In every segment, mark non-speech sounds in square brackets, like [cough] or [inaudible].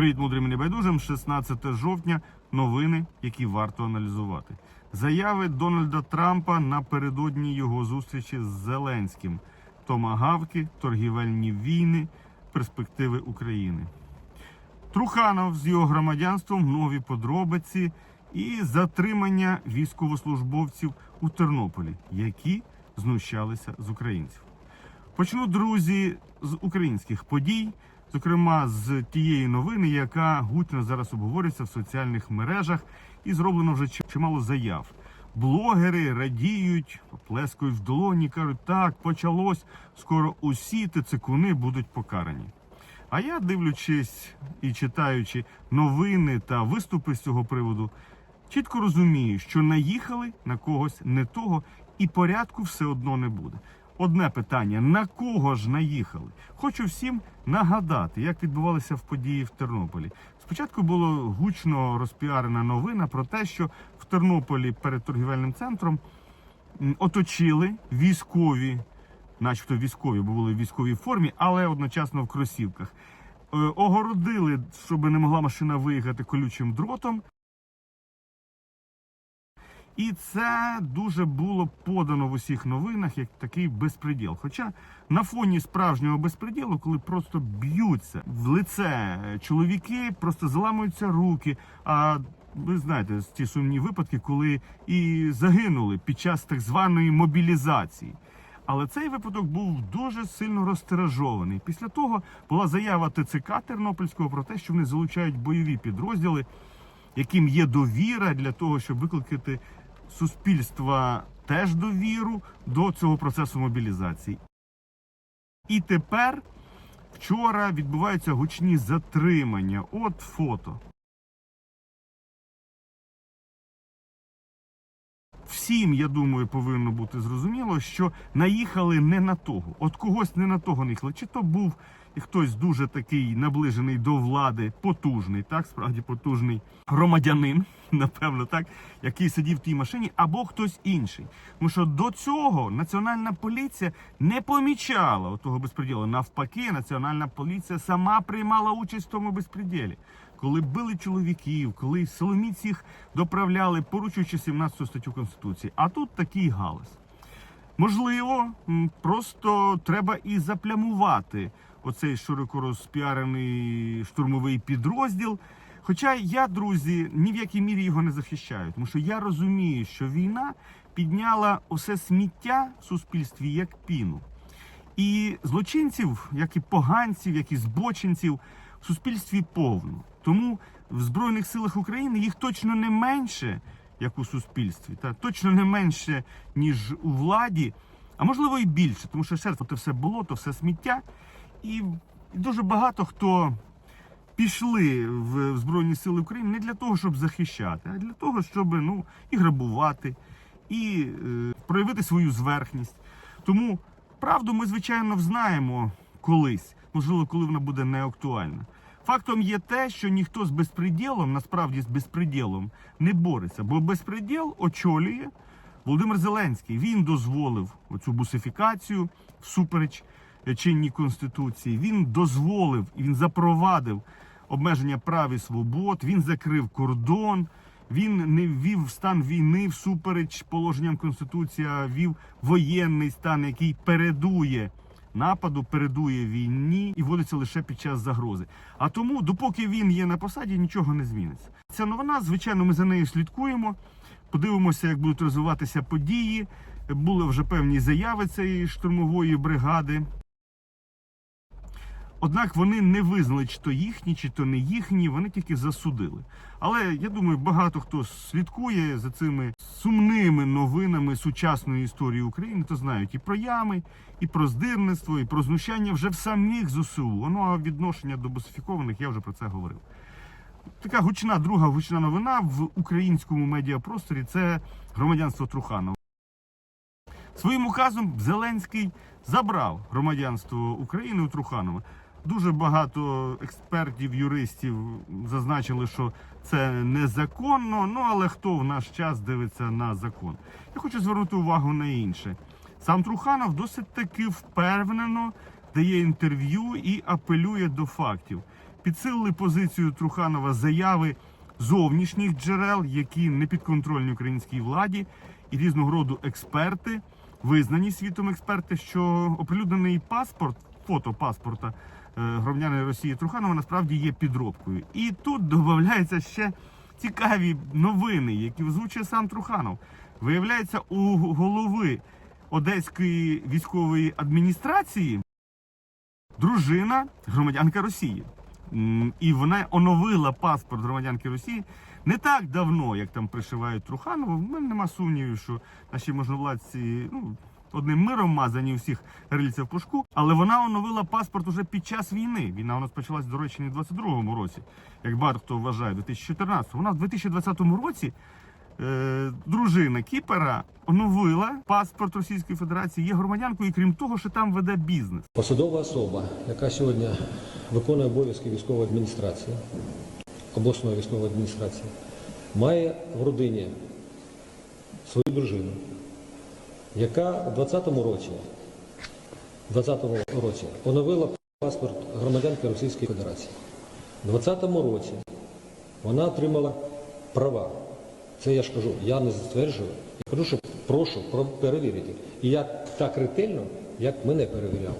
Привіт, мудрим і небайдужим. 16 жовтня. Новини, які варто аналізувати. Заяви Дональда Трампа напередодні його зустрічі з Зеленським. Томагавки, торгівельні війни, перспективи України. Труханов з його громадянством, нові подробиці і затримання військовослужбовців у Тернополі, які знущалися з українців. Почну, друзі, з українських подій, зокрема з тієї новини, яка гучно зараз обговорюється в соціальних мережах, і зроблено вже чимало заяв. Блогери радіють, плескають в долоні, кажуть, так, почалось, скоро усі тицикуни будуть покарані. А я, дивлячись і читаючи новини та виступи з цього приводу, чітко розумію, що наїхали на когось не того, і порядку все одно не буде. Одне питання: на кого ж наїхали? Хочу всім нагадати, як відбувалися в події в Тернополі. Спочатку було гучно розпіарена новина про те, що в Тернополі перед торгівельним центром оточили військові, начебто військові, бо були в військовій формі, але одночасно в кросівках. Е, Огородили, щоб не могла машина виїхати колючим дротом. І це дуже було подано в усіх новинах як такий безпреділ. Хоча на фоні справжнього безпреділу, коли просто б'ються в лице чоловіки, просто заламуються руки. А ви знаєте, ті сумні випадки, коли і загинули під час так званої мобілізації. Але цей випадок був дуже сильно розтиражований. Після того була заява ТЦК Тернопільського про те, що вони залучають бойові підрозділи, яким є довіра для того, щоб викликати суспільства теж довіру до цього процесу мобілізації. І тепер вчора відбуваються гучні затримання. От фото. Всім, я думаю, повинно бути зрозуміло, що наїхали не на того. От когось не на того наїхали. Чи то був хтось дуже такий наближений до влади, потужний, так, справді потужний громадянин, [laughs] напевно, так, який сидів в тій машині, або хтось інший. Тому що до цього національна поліція не помічала того безпреділу. Навпаки, національна поліція сама приймала участь в тому безпреділі. Коли били чоловіків, коли силоміць їх доправляли, порушуючи 17 статтю Конституції. А тут такий галас. Можливо, просто треба і заплямувати оцей широко розпіарений штурмовий підрозділ. Хоча я, друзі, ні в якій мірі його не захищаю, тому що я розумію, що війна підняла усе сміття в суспільстві як піну. І злочинців, як і поганців, як і збочинців, в суспільстві повно. Тому в Збройних силах України їх точно не менше, як у суспільстві, та точно не менше, ніж у владі, а можливо і більше, тому що серце то все було, то все сміття. І, дуже багато хто пішли в Збройні Сили України не для того, щоб захищати, а для того, щоб ну, і грабувати, і е, проявити свою зверхність. Тому правду ми, звичайно, взнаємо колись, можливо, коли вона буде не актуальна. Фактом є те, що ніхто з безпреділом, насправді з безпреділом, не бореться, бо безпреділ очолює Володимир Зеленський. Він дозволив оцю бусифікацію всупереч чинній конституції. Він дозволив він запровадив обмеження прав і свобод. Він закрив кордон. Він не ввів стан війни всупереч положенням конституції, а ввів воєнний стан, який передує нападу, передує війні і вводиться лише під час загрози. А тому, допоки він є на посаді, нічого не зміниться. Ця новина, звичайно, ми за нею слідкуємо. Подивимося, як будуть розвиватися події. Були вже певні заяви цієї штурмової бригади. Однак вони не визнали, чи то їхні, чи то не їхні, вони тільки засудили. Але я думаю, багато хто слідкує за цими сумними новинами сучасної історії України, то знають і про ями, і про здирництво, і про знущання вже в самих ЗСУ. Ну а відношення до босифікованих я вже про це говорив. Така гучна друга гучна новина в українському медіапросторі це громадянство Труханова. Своїм указом Зеленський забрав громадянство України у Труханова. Дуже багато експертів, юристів зазначили, що це незаконно. Ну але хто в наш час дивиться на закон? Я хочу звернути увагу на інше. Сам Труханов досить таки впевнено дає інтерв'ю і апелює до фактів. підсилили позицію Труханова заяви зовнішніх джерел, які не підконтрольні українській владі, і різного роду експерти, визнані світом експерти, що оприлюднений паспорт, фото паспорта е, громадянина Росії Труханова насправді є підробкою. І тут додається ще цікаві новини, які озвучує сам Труханов. Виявляється, у голови Одеської військової адміністрації дружина громадянка Росії. І вона оновила паспорт громадянки Росії не так давно, як там пришивають Труханову. В мене нема сумнівів, що наші можновладці ну, одним миром мазані у всіх рильця в пушку. Але вона оновила паспорт уже під час війни. Війна у нас почалась, до речі, не в 22-му році, як багато хто вважає, 2014-му. Вона в 2020 році е, дружина Кіпера оновила паспорт Російської Федерації, є громадянкою, і крім того, що там веде бізнес. Посадова особа, яка сьогодні виконує обов'язки військової адміністрації, обласної військової адміністрації, має в родині свою дружину, яка у 2020 році, 2020 році оновила паспорт громадянки Російської Федерації. У 2020 році вона отримала права. Це я ж кажу, я не затверджую. Я кажу, що прошу перевірити. І я так ретельно, як мене перевіряли.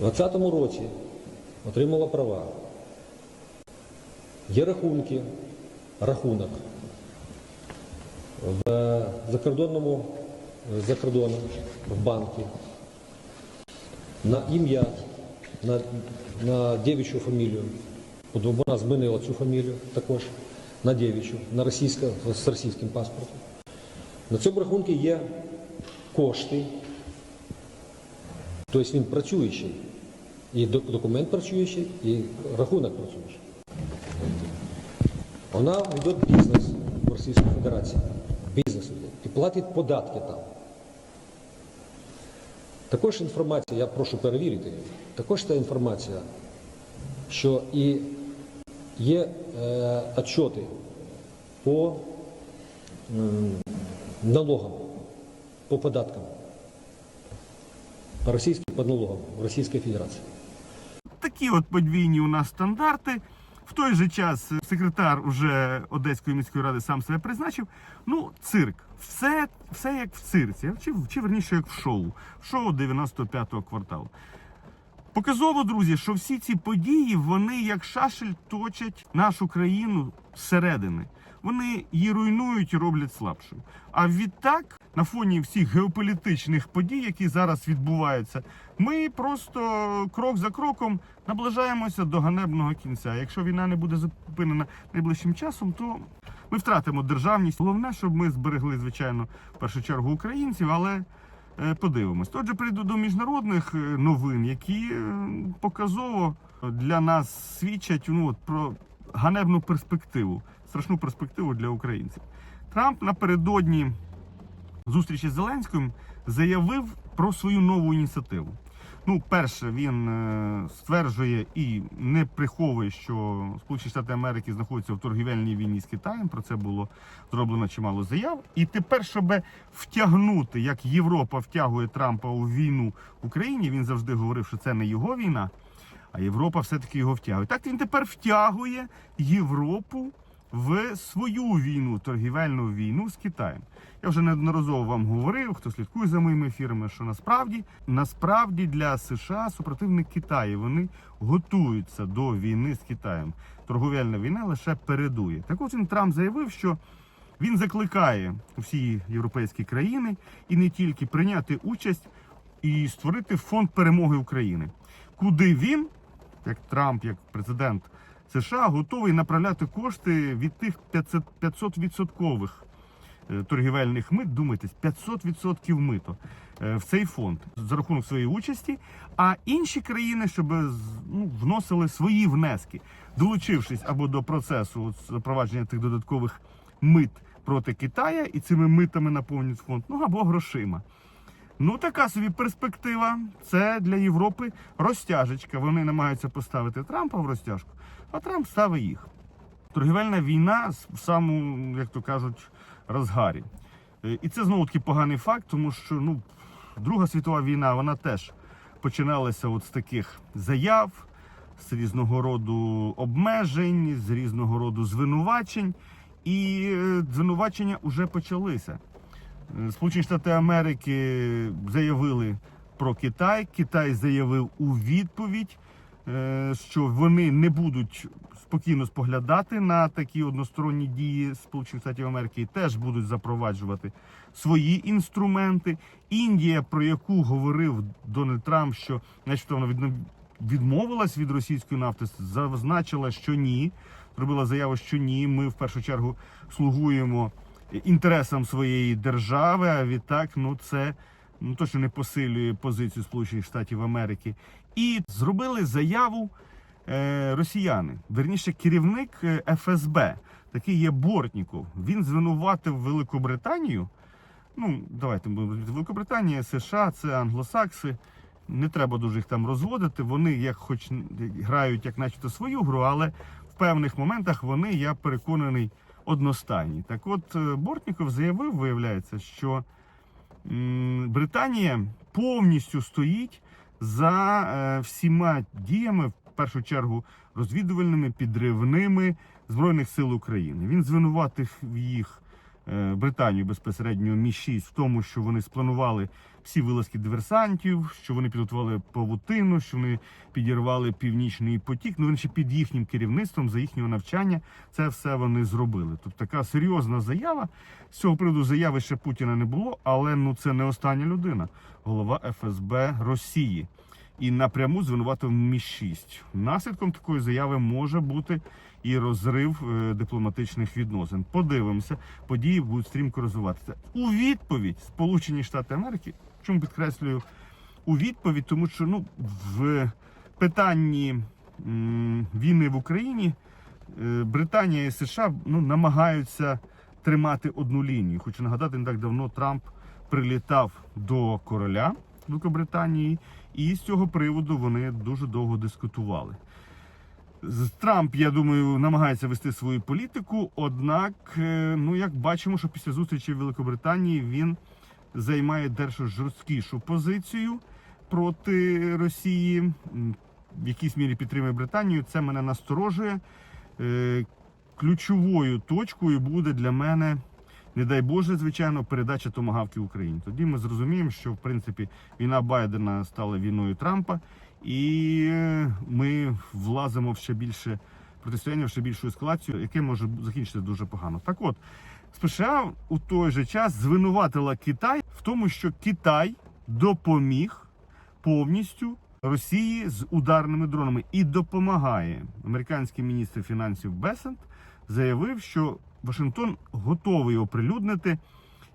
У 2020 році отримала права. Є рахунки, рахунок в закордонному за кордоном, в банку, на ім'я, на, на дівчу фамілію. От Вона змінила цю фамілію також на дівчу, на російська, з російським паспортом. На цьому рахунку є кошти, Тобто він працюючий. І документ працюючий, і рахунок працюючий. Вона веде бізнес в Російській Федерації. Бізнес веде. І платить податки там. Також інформація, я прошу перевірити, також та інформація, що і є е, отчоти по м, налогам, по податкам. По російським по налогам в Російській Федерації. Такі от подвійні у нас стандарти. В той же час секретар уже Одеської міської ради сам себе призначив. Ну, цирк. Все, все як в цирці, чи, чи верніше як в шоу. в Шоу 95-го кварталу. Показово, друзі, що всі ці події вони як шашель точать нашу країну зсередини. Вони її руйнують і роблять слабшою. А відтак, на фоні всіх геополітичних подій, які зараз відбуваються, ми просто крок за кроком наближаємося до ганебного кінця. Якщо війна не буде зупинена найближчим часом, то ми втратимо державність. Головне, щоб ми зберегли, звичайно, в першу чергу українців, але Е, Подивимось. Отже, прийду до міжнародних е, новин, які е, показово для нас свідчать ну, от, про ганебну перспективу, страшну перспективу для українців. Трамп напередодні зустрічі з Зеленським заявив про свою нову ініціативу. Ну, перше, він е, стверджує і не приховує, що Сполучені Штати Америки знаходяться в торгівельній війні з Китаєм. Про це було зроблено чимало заяв. І тепер, щоб втягнути, як Європа втягує Трампа у війну в Україні, він завжди говорив, що це не його війна, а Європа все-таки його втягує. Так він тепер втягує Європу в свою війну, торгівельну війну з Китаєм. Я вже неодноразово вам говорив, хто слідкує за моїми ефірами, що насправді насправді для США супротивник Китаю вони готуються до війни з Китаєм. Торговельна війна лише передує. Так от він Трамп заявив, що він закликає всі європейські країни і не тільки прийняти участь і створити фонд перемоги України, куди він, як Трамп, як президент США, готовий направляти кошти від тих 500 500 відсоткових е, торгівельних мит, думайтесь, 500% мито е, в цей фонд за рахунок своєї участі, а інші країни, щоб ну, вносили свої внески, долучившись або до процесу запровадження тих додаткових мит проти Китая і цими митами наповнюють фонд, ну або грошима. Ну, така собі перспектива. Це для Європи розтяжечка. Вони намагаються поставити Трампа в розтяжку, а Трамп ставить їх. Торгівельна війна в самому, як то кажуть, розгарі. Е, І це знову таки поганий факт, тому що ну, Друга світова війна вона теж починалася от з таких заяв, з різного роду обмежень, з різного роду звинувачень. І е, звинувачення вже почалися. Е, Сполучені Штати Америки заявили про Китай. Китай заявив у відповідь, що вони не будуть спокійно споглядати на такі односторонні дії Сполучених Штатів Америки теж будуть запроваджувати свої інструменти. Індія, про яку говорив Дональд Трамп, що начебто вона відмовилась від російської нафти, зазначила, що ні. Зробила заяву, що ні. Ми в першу чергу слугуємо інтересам своєї держави. А відтак, ну це ну точно не посилює позицію Сполучених Штатів Америки. І зробили заяву е, росіяни, верніше, керівник е, ФСБ, такий є Бортніков. Він звинуватив Великобританію. Ну, давайте будемо Великобританія, США, це англосакси. Не треба дуже їх там розводити. Вони як хоч грають як начебто свою гру, але в певних моментах вони, я переконаний, одностайні. Так от е, Бортніков заявив, виявляється, що Британія повністю стоїть за е, всіма діями, в першу чергу розвідувальними, підривними Збройних сил України. Він звинуватив їх Британію безпосередньо Мі 6 в тому, що вони спланували всі вилазки диверсантів, що вони підготували павутину, що вони підірвали північний потік. Ну, ще під їхнім керівництвом за їхнього навчання це все вони зробили. Тобто така серйозна заява. З цього приводу заяви ще Путіна не було, але ну це не остання людина, голова ФСБ Росії. І напряму звинуватив Мі 6 Наслідком такої заяви може бути і розрив е, дипломатичних відносин. Подивимося, події будуть стрімко розвиватися. У відповідь Сполучені Штати Америки, чому підкреслюю у відповідь, тому що ну в питанні війни в Україні е, Британія і США ну намагаються тримати одну лінію. Хочу нагадати, не так давно Трамп прилітав до короля Великобританії, і з цього приводу вони дуже довго дискутували. Трамп, я думаю, намагається вести свою політику. Однак, е, ну як бачимо, що після зустрічі в Великобританії він займає дещо жорсткішу позицію проти Росії, в якійсь мірі підтримує Британію. Це мене насторожує. Е, Ключовою точкою буде для мене, не дай Боже, звичайно, передача томагавки Україні. Тоді ми зрозуміємо, що в принципі війна Байдена стала війною Трампа, і е, ми влазимо в ще більше протистояння, в ще більшу ескалацію, яке може закінчитися дуже погано. Так от, США у той же час звинуватила Китай в тому, що Китай допоміг повністю Росії з ударними дронами і допомагає. Американський міністр фінансів Бесент заявив, що Вашингтон готовий оприлюднити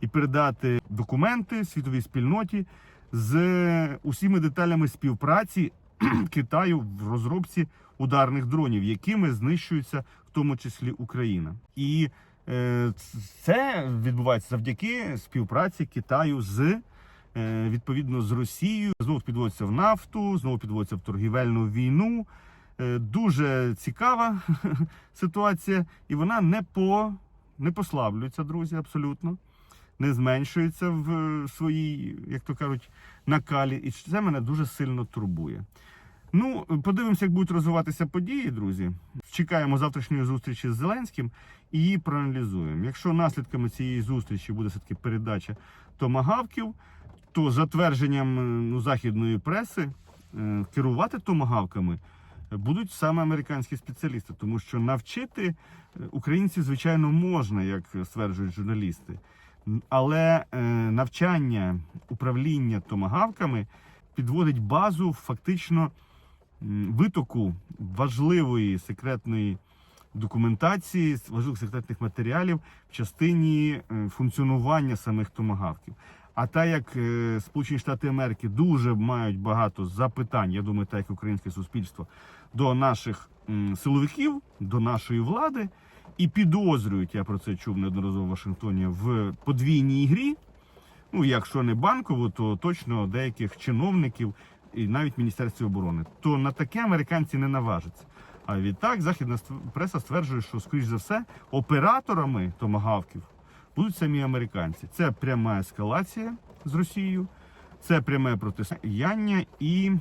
і передати документи світовій спільноті з усіма деталями співпраці [clears throat] Китаю в розробці ударних дронів, якими знищується в тому числі Україна. І е, це відбувається завдяки співпраці Китаю з е, відповідно з Росією. Знову підводиться в нафту, знову підводиться в торгівельну війну. Е, Дуже цікава [laughs] ситуація, і вона не по не послаблюється, друзі, абсолютно. Не зменшується в е, своїй, як то кажуть, накалі. І це мене дуже сильно турбує. Ну, подивимося, як будуть розвиватися події, друзі. Чекаємо завтрашньої зустрічі з Зеленським і її проаналізуємо. Якщо наслідками цієї зустрічі буде все-таки передача томагавків, то за твердженням е, ну, західної преси керувати томагавками будуть саме американські спеціалісти, тому що навчити е, українців, звичайно, можна, як стверджують журналісти. Але е, навчання управління томагавками підводить базу фактично витоку важливої секретної документації, важливих секретних матеріалів в частині е, функціонування самих томагавків. А так як е, Сполучені Штати Америки дуже мають багато запитань, я думаю, так як українське суспільство, до наших силовиків, до нашої влади, і підозрюють, я про це чув неодноразово в Вашингтоні, в подвійній грі. Ну, якщо не банкову, то точно деяких чиновників і навіть Міністерстві оборони. То на таке американці не наважаться. А відтак західна преса стверджує, що скоріш за все операторами томагавків будуть самі американці. Це пряма ескалація з Росією, це пряме протистояння і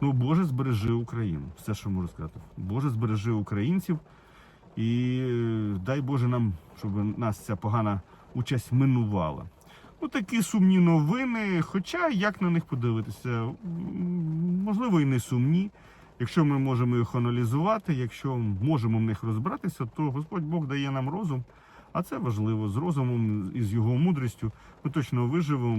Ну, Боже, збережи Україну. Все, що можу сказати. Боже, збережи українців. І е, дай Боже нам, щоб нас ця погана участь минувала. Ну, такі сумні новини. Хоча як на них подивитися, можливо, і не сумні. Якщо ми можемо їх аналізувати, якщо можемо в них розбиратися, то Господь Бог дає нам розум. А це важливо з розумом і з його мудрістю. Ми точно виживемо.